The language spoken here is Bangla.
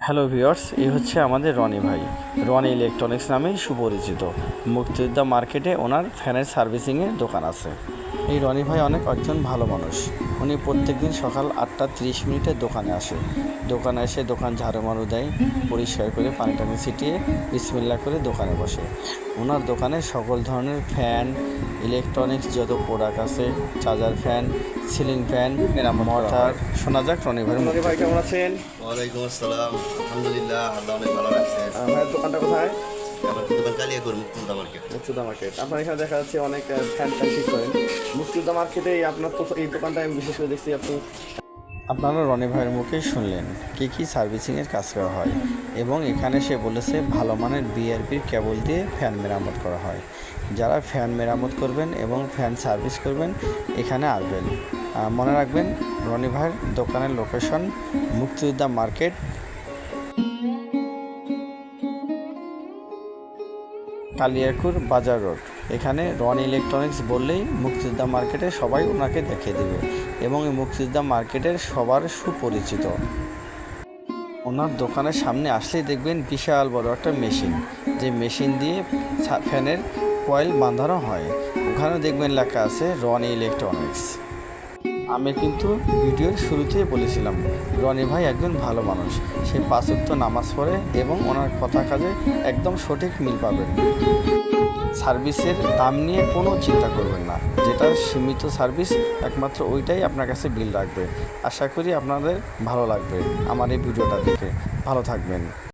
হ্যালো ভিওর্স এই হচ্ছে আমাদের রনি ভাই। রনি ইলেকট্রনিক্স নামেই সুপরিচিত। মুক্তিযোদ্ধা মার্কেটে ওনার ফ্যানের সার্ভিসিংয়ের দোকান আছে। এই রনি ভাই অনেক একজন ভালো মানুষ। উনি প্রত্যেক দিন সকাল আটটা তিরিশ মিনিটে দোকানে আসে। দোকানে এসে দোকান ঝাড়ু মারু দেয়, পরিষ্কার করে পানি টানি ছিটিয়ে বিসমিল্লা করে দোকানে বসে। ওনার দোকানে সকল ধরনের ফ্যান ইলেকট্রনিক্স যত প্রোডাক্ট আছে charger fan ceiling fan motor শোনা যাক রনি মুখ রনি ভাই কেমন আছেন? ওয়ালাইকুম আসসালাম। আলহামদুলিল্লাহ আল্লাহ অনেক ভালো আহ, ভাইয়ের দোকানটা কোথায়? আমার দোকান কালিয়াকুর মুক্তিযোদ্ধা মার্কেট। মুক্তিযোদ্ধা মার্কেট। আপনার এখানে দেখা যাচ্ছে অনেক ফ্যান ফ্যান ঠিক করেন। মুক্তিযোদ্ধা মার্কেটে আপনার তো এই দোকানটা আমি বিশেষ করে দেখছি আপনি আপনারা রনি ভাইয়ের মুখে শুনলেন কী কী সার্ভিসিংয়ের কাজ করা হয় এবং এখানে সে বলেছে ভালো মানের বিআরপির কেবল দিয়ে ফ্যান মেরামত করা হয়। যারা ফ্যান মেরামত করবেন এবং ফ্যান সার্ভিস করবেন, এখানে আসবেন। মনে রাখবেন, রনি ভাইয়ের দোকানের লোকেশন মুক্তিযোদ্ধা মার্কেট। কালিয়াকুর বাজার রোড। এখানে রন ইলেকট্রনিক্স বললেই মুক্তিযোদ্ধা মার্কেটে সবাই ওনাকে দেখে দেবে এবং এই মুক্তিযোদ্ধা মার্কেটের সবার সুপরিচিত। ওনার দোকানের সামনে আসলেই দেখবেন বিশাল বড় একটা মেশিন যে মেশিন দিয়ে ফ্যানের কয়েল বাঁধানো হয়। ওখানে দেখবেন লেখা আছে রনি ইলেকট্রনিক্স আমি কিন্তু ভিডিওর শুরুতেই বলেছিলাম, রনি ভাই একজন ভালো মানুষ। সে পাঁচক্ত নামাজ পড়ে এবং ওনার কথা কাজে একদম সঠিক মিল পাবেন। সার্ভিসের দাম নিয়ে কোনো চিন্তা করবেন না। যেটা সীমিত সার্ভিস, একমাত্র ওইটাই আপনার কাছে বিল রাখবে। আশা করি আপনাদের ভালো লাগবে আমার এই ভিডিওটা দেখে। ভালো থাকবেন।